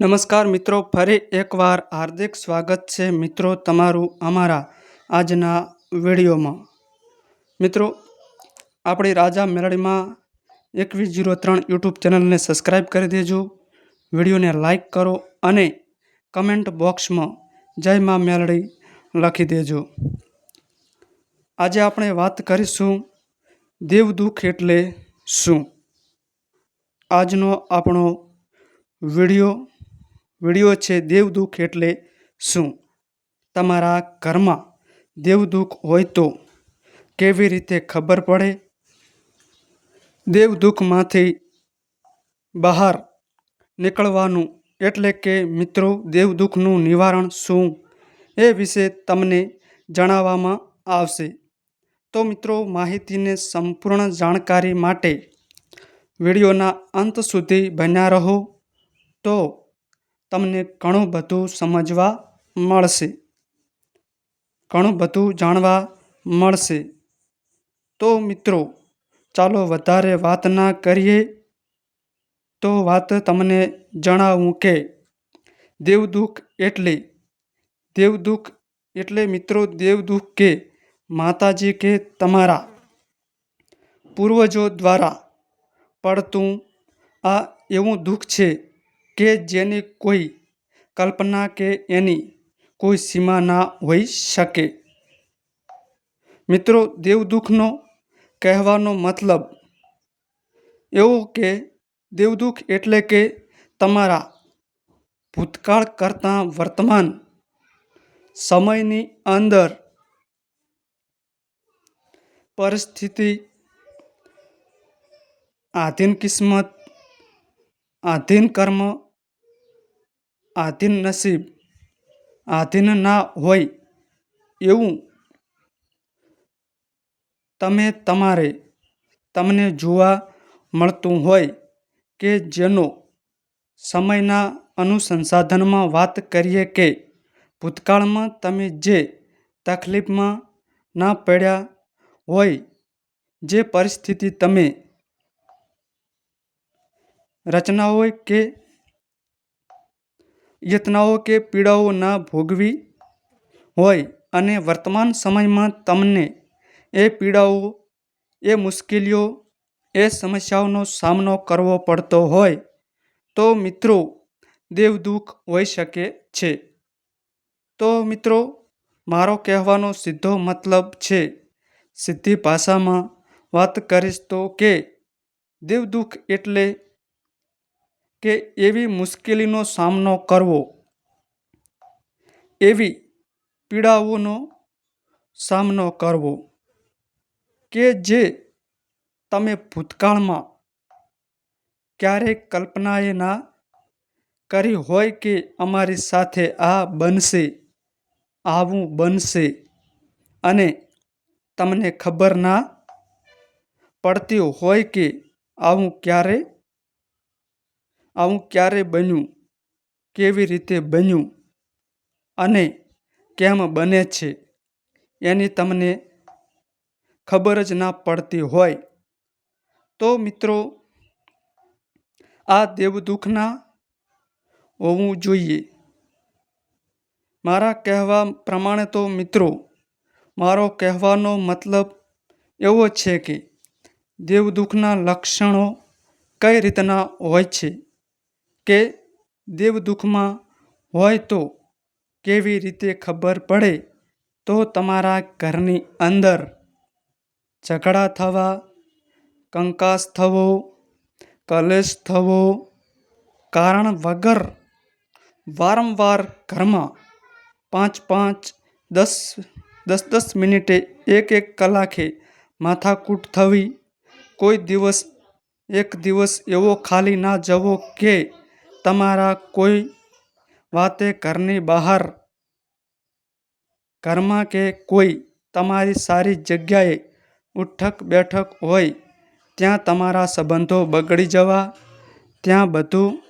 નમસ્કાર મિત્રો, ફરી એકવાર હાર્દિક સ્વાગત છે મિત્રો તમારું અમારા આજના વિડીયોમાં. મિત્રો, આપણી રાજા મેલડીમાં એકવીસ જીરો ત્રણ યુટ્યુબ ચેનલને સબસ્ક્રાઈબ કરી દેજો, વિડીયોને લાઈક કરો અને કમેન્ટ બોક્સમાં જય મા મેલડી લખી દેજો. આજે આપણે વાત કરીશું દેવદુખ એટલે શું? આજનો આપણો વીડિયો વીડિયો છે દેવદુઃખ એટલે શું? તમારા ઘરમાં દેવદુઃખ હોય તો કેવી રીતે ખબર પડે? દેવદુઃખમાંથી બહાર નીકળવાનું એટલે કે મિત્રો, દેવદુઃખનું નિવારણ શું એ વિશે તમને જણાવવામાં આવશે. તો મિત્રો, માહિતીને સંપૂર્ણ જાણકારી માટે વિડીયોના અંત સુધી બન્યા રહો. તો તમને ઘણું બધું સમજવા મળશે. ઘણું બધું જાણવા મળશે. તો મિત્રો, ચાલો વધારે વાત ના કરીએ. તો વાત તમને જણાવું કે, દેવદુઃખ એટલે દેવદુઃખ એટલે મિત્રો, દેવદુઃખ કે માતાજી કે તમારા પૂર્વજો દ્વારા પડતું આ એવું દુઃખ છે. કે જેની કોઈ કલ્પના કે એની કોઈ સીમા ના હોઈ શકે. મિત્રો, દેવદુખનો કહેવાનો મતલબ એવો કે દેવદુખ એટલે કે તમારા ભૂતકાળ કરતાં વર્તમાન સમયની અંદર પરિસ્થિતિ, આધીન કિસ્મત, આધીન કર્મ આધીન નસીબ આધીન ના હોય એવું તમે તમારે તમને જોવા મળતું હોય કે જેનો સમયના અનુસંસાધનમાં વાત કરીએ કે ભૂતકાળમાં તમે જે તકલીફમાં ના પડ્યા હોય, જે પરિસ્થિતિ તમે રચનાઓ કે યાતનાઓ કે પીડાઓ ના ભોગવી હોય અને વર્તમાન સમયમાં તમને એ પીડાઓ, એ મુશ્કેલીઓ, એ સમસ્યાઓનો સામનો કરવો પડતો હોય તો મિત્રો દેવદુઃખ હોઈ શકે છે. તો મિત્રો, મારો કહેવાનો સીધો મતલબ છે, સીધી ભાષામાં વાત કરીશ તો કે દેવદુઃખ એટલે કે એવી મુશ્કેલીનો સામનો કરવો. એવી પીડાઓનો સામનો કરવો. કે જે તમે ભૂતકાળમાં ક્યારેય કલ્પનાએ ના કરી હોય કે અમારી સાથે આ બનશે, આવું બનશે અને તમને ખબર ના પડતી હોય કે આવું ક્યારે આવું ક્યારે બન્યું? કેવી રીતે બન્યું? અને કેમ બને છે? એની તમને ખબર જ ના પડતી હોય. તો મિત્રો, આ દેવદુખના હોવું જોઈએ. મારા કહેવા પ્રમાણે તો મિત્રો, મારો કહેવાનો મતલબ એવો છે કે દેવદુખના લક્ષણો કઈ રીતના હોય છે? કે દેવ દુઃખમાં હોય તો કેવી રીતે ખબર પડે? તો તમારા ઘરની અંદર ઝઘડા થવા, કંકાસ થવો, કલેશ થવો, કારણ વગર વારંવાર ઘરમાં પાંચ પાંચ દસ દસ દસ મિનિટે એક એક કલાકે માથાકૂટ થવી, કોઈ દિવસ એક દિવસ એવો ખાલી ના જવો કે તમારા કોઈ વાતે ઘરની બહાર ઘરમાં કે કોઈ તમારી સારી જગ્યાએ ઉઠક બેઠક હોય, ત્યાં તમારા સંબંધો બગડી જવા, ત્યાં બધું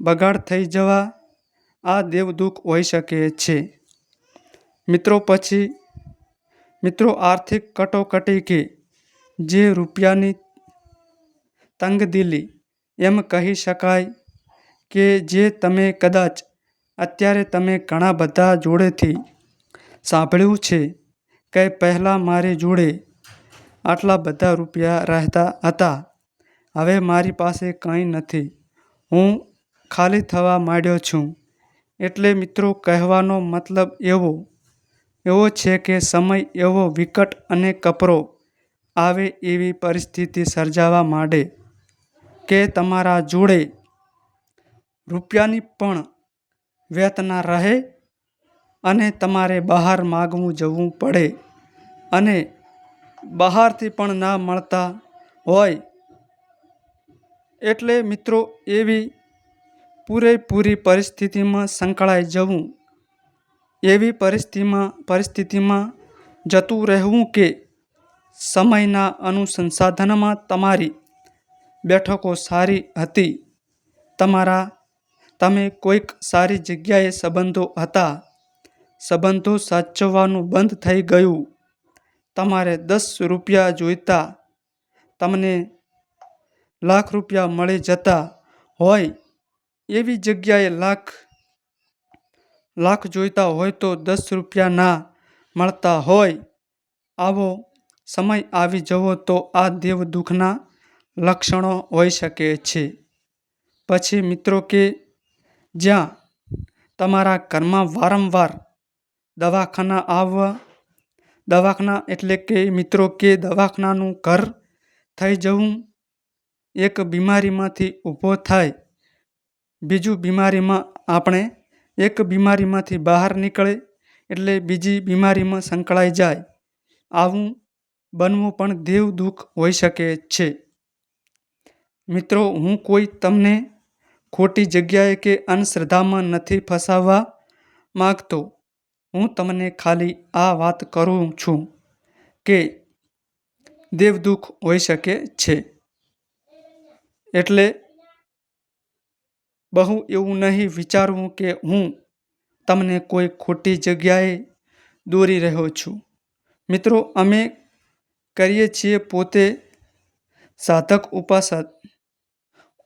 બગાડ થઈ જવા આ દેવદુખ હોઈ શકે છે. મિત્રો પછી, મિત્રો આર્થિક કટોકટી કે જે રૂપિયાની તંગદિલી એમ કહી શકાય કે જે તમે કદાચ અત્યારે તમે ઘણા બધા જોડેથી સાંભળ્યું છે કે પહેલાં મારી જોડે આટલા બધા રૂપિયા રહેતા હતા. હવે મારી પાસે કંઈ નથી. હું ખાલી થવા માંડ્યો છું. એટલે મિત્રો, કહેવાનો મતલબ એવો એવો છે કે સમય એવો વિકટ અને કપરો આવે એવી પરિસ્થિતિ સર્જાવા માંડે કે તમારા જોડે રૂપિયાની પણ વેતના રહે અને તમારે બહાર માગવું જવું પડે અને બહારથી પણ ના મળતા હોય. એટલે મિત્રો, એવી પૂરેપૂરી પરિસ્થિતિમાં સંકળાઈ જવું, એવી પરિસ્થિતિમાં પરિસ્થિતિમાં જતું રહેવું કે સમયના અનુસંસાધનમાં તમારી બેઠકો સારી હતી, તમારા તમે કોઈક સારી જગ્યાએ સંબંધો હતા? સંબંધો સાચવવાનું બંધ થઈ ગયું. તમારે દસ રૂપિયા જોઈતા. તમને લાખ રૂપિયા મળી જતા હોય. એવી જગ્યાએ લાખ લાખ જોઈતા હોય તો દસ રૂપિયા ના મળતા હોય. આવો સમય આવી જવો તો આ દેવ દુઃખના લક્ષણો હોઈ શકે છે. પછી મિત્રો કે જ્યાં તમારા ઘરમાં વારંવાર દવાખાના આવવા દવાખાના એટલે કે મિત્રો કે દવાખાનાનું ઘર થઈ જવું, એક બીમારીમાંથી ઊભો થાય, બીજું બીમારીમાં આપણે એક બીમારીમાંથી બહાર નીકળે એટલે બીજી બીમારીમાં સંકળાઈ જાય. આવું બનવું પણ દેવ દુઃખ હોઈ શકે છે. મિત્રો, હું કોઈ તમને ખોટી જગ્યાએ કે અંધશ્રદ્ધામાં નથી ફસાવવા માગતો, હું તમને ખાલી આ વાત કરું છું કે દેવ દુઃખ હોઈ શકે છે. એટલે બહુ એવું નહીં વિચારવું કે હું તમને કોઈ ખોટી જગ્યાએ દોરી રહ્યો છું. મિત્રો, અમે કરીએ છીએ પોતે સાધક ઉપાસક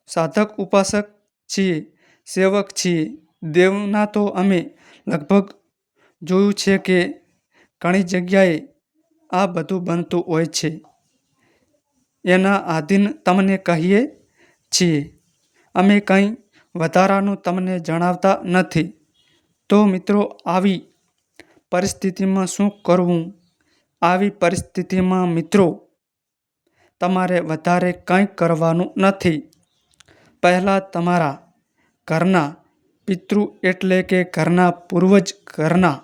સાધક ઉપાસક છીએ. સેવક છીએ. દેવના તો અમે લગભગ જોયું છે કે ઘણી જગ્યાએ આ બધું બનતું હોય છે. એના આધીન તમને કહીએ છીએ. અમે કંઈ વધારાનું તમને જણાવતા નથી. તો મિત્રો, આવી પરિસ્થિતિમાં શું કરવું? આવી પરિસ્થિતિમાં મિત્રો, તમારે વધારે કંઈ કરવાનું નથી. પહેલાં તમારા ઘરના, પિતૃ એટલે કે ઘરના પૂર્વજ ઘરના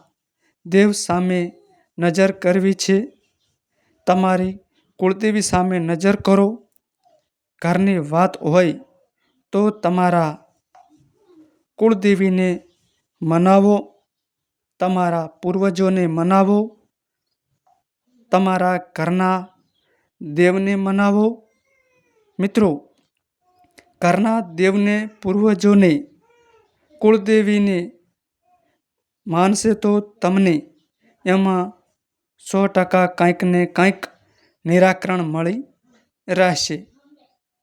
દેવ સામે નજર કરવી છે. તમારી કુળદેવી સામે નજર કરો. ઘરની વાત હોય તો તમારા કુળદેવીને મનાવો. તમારા પૂર્વજોને મનાવો. તમારા ઘરના દેવને મનાવો. મિત્રો ઘરના દેવને પૂર્વજોને, કુળદેવીને માનશે તો તમને, એમાં સો ટકા કંઈક ને કંઈક નિરાકરણ મળી રહેશે.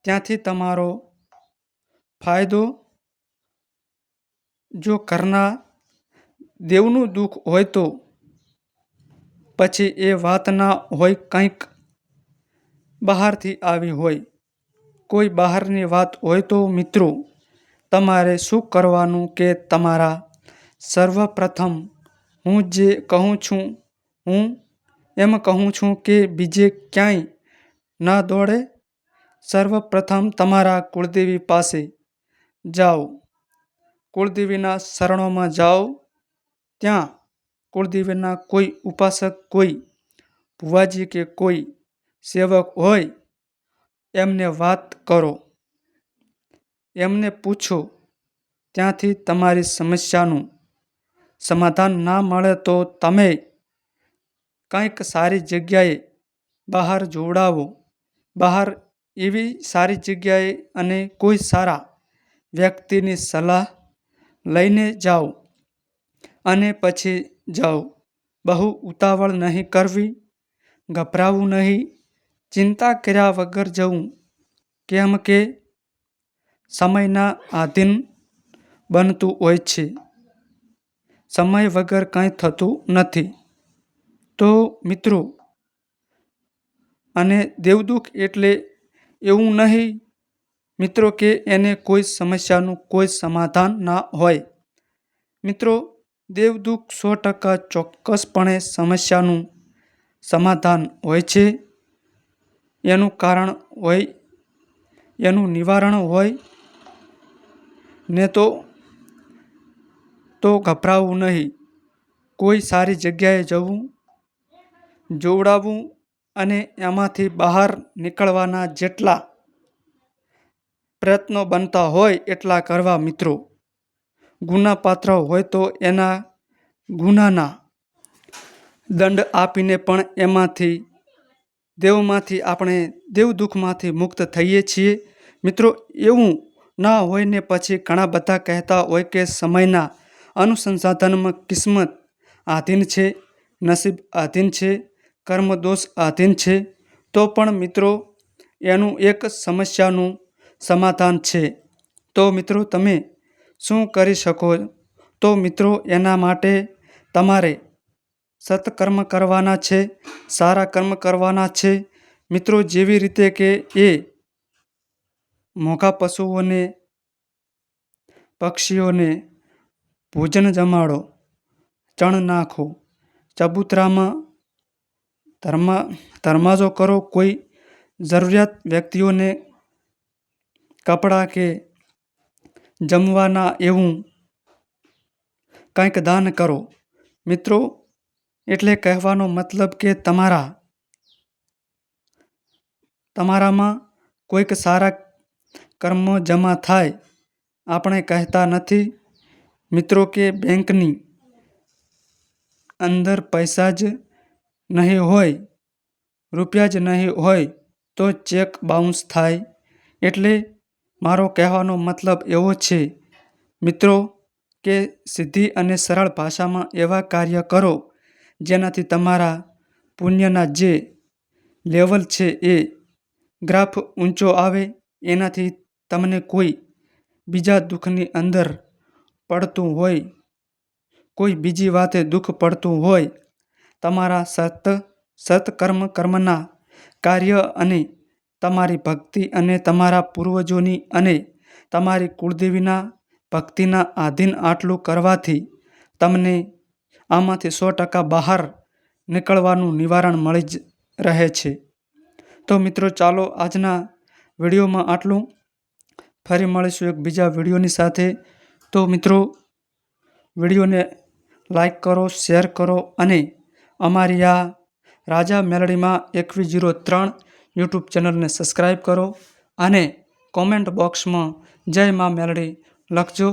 ત્યાંથી તમારો ફાયદો, જો ઘરના દેવનું દુઃખ હોય તો, પછી એ વાત ના હોય કંઈક બહારથી આવી હોય. કોઈ બહારની વાત હોય તો, મિત્રો, તમારે શું કરવાનું કે તમારા સર્વપ્રથમ હું જે કહું છું, હું એમ કહું છું કે બીજે ક્યાંય ન દોડે. સર્વપ્રથમ તમારા કુળદેવી પાસે જાઓ. કુળદેવીના શરણોમાં જાઓ. ત્યાં કુળદેવીના કોઈ ઉપાસક, કોઈ ભુવાજી કે કોઈ સેવક હોય એમને વાત કરો. એમને પૂછો, ત્યાંથી તમારી સમસ્યાનું સમાધાન ના મળે તો તમે કંઈક સારી જગ્યાએ બહાર જોડાવો. બહાર એવી સારી જગ્યાએ અને કોઈ સારા વ્યક્તિની સલાહ લઈને જાઓ અને પછી જાઓ. બહુ ઉતાવળ નહીં કરવી, ગભરાવું નહીં ચિંતા કર્યા વગર જવું. કેમ કે સમયના આધીન બનતું હોય છે. સમય વગર કંઈ થતું નથી. તો મિત્રો, અને દેવદુખ એટલે એવું નહીં, મિત્રો, કે એને કોઈ સમસ્યાનું કોઈ સમાધાન ના હોય. મિત્રો, દેવદુખ સો ટકા ચોક્કસપણે સમસ્યાનું સમાધાન હોય છે. એનું કારણ હોય, એનું નિવારણ હોય, ને તો તો ગભરાવું નહીં. કોઈ સારી જગ્યાએ જવું જોવડાવવું અને એમાંથી બહાર નીકળવાના જેટલા પ્રયત્નો બનતા હોય એટલા કરવા મિત્રો. ગુનાપાત્ર હોય તો એના ગુનાના દંડ આપીને પણ એમાંથી દેવમાંથી આપણે દેવ દુઃખમાંથી મુક્ત થઈએ છીએ. મિત્રો, એવું ના હોય ને પછી ઘણા બધા કહેતા હોય કે સમયના અનુસંસાધનમાં કિસ્મત આધીન છે, નસીબ આધીન છે, કર્મદોષ આધીન છે. તો પણ મિત્રો, એનું એક સમસ્યાનું સમાધાન છે. તો મિત્રો, તમે શું કરી શકો? તો મિત્રો, એના માટે તમારે સત્કર્મ કરવાના છે, સારા કર્મ કરવાના છે. મિત્રો, જેવી રીતે કે એ મોઘા પશુઓને, પક્ષીઓને ભોજન જમાડો, ચણ નાખો, ચબૂતરામાં ધર્મા, ધર્માજો કરો, કોઈ જરૂરિયાત વ્યક્તિઓને કપડાં કે જમવાના એવું કંઈક દાન કરો. મિત્રો એટલે કહેવાનો મતલબ કે તમારા, તમારામાં કોઈક સારા કર્મો જમા થાય, આપણે કહેતા નથી. મિત્રો કે બેંકની અંદર પૈસા જ નહીં હોય, રૂપિયા જ નહીં હોય તો ચેક બાઉન્સ થાય. એટલે મારો કહેવાનો મતલબ એવો છે, મિત્રો કે સીધી અને સરળ ભાષામાં એવા કાર્ય કરો જેનાથી તમારા પુણ્યના જે લેવલ છે એ ગ્રાફ ઊંચો આવે, એનાથી તમને કોઈ બીજા દુઃખની અંદર પડતું હોય, કોઈ બીજી વાતે દુઃખ પડતું હોય, તમારા સત સત્કર્મ કર્મના કાર્ય અને તમારી ભક્તિ અને તમારા પૂર્વજોની અને તમારી કુળદેવીના ભક્તિના આધીન આટલું કરવાથી તમને આમાંથી સો ટકા બહાર નીકળવાનું નિવારણ મળી જ રહે છે. તો મિત્રો, ચાલો આજના વિડીયોમાં આટલું. ફરી મળીશું એક બીજા વિડીયોની સાથે. તો મિત્રો, વિડીયોને લાઈક કરો, શેર કરો અને અમારી આ રાજા મેલડીમાં એકવીસ જીરો ત્રણ યુટ્યુબ ચેનલને સબસ્ક્રાઈબ કરો અને કોમેન્ટ બોક્સમાં જય મા મેલડી લખજો.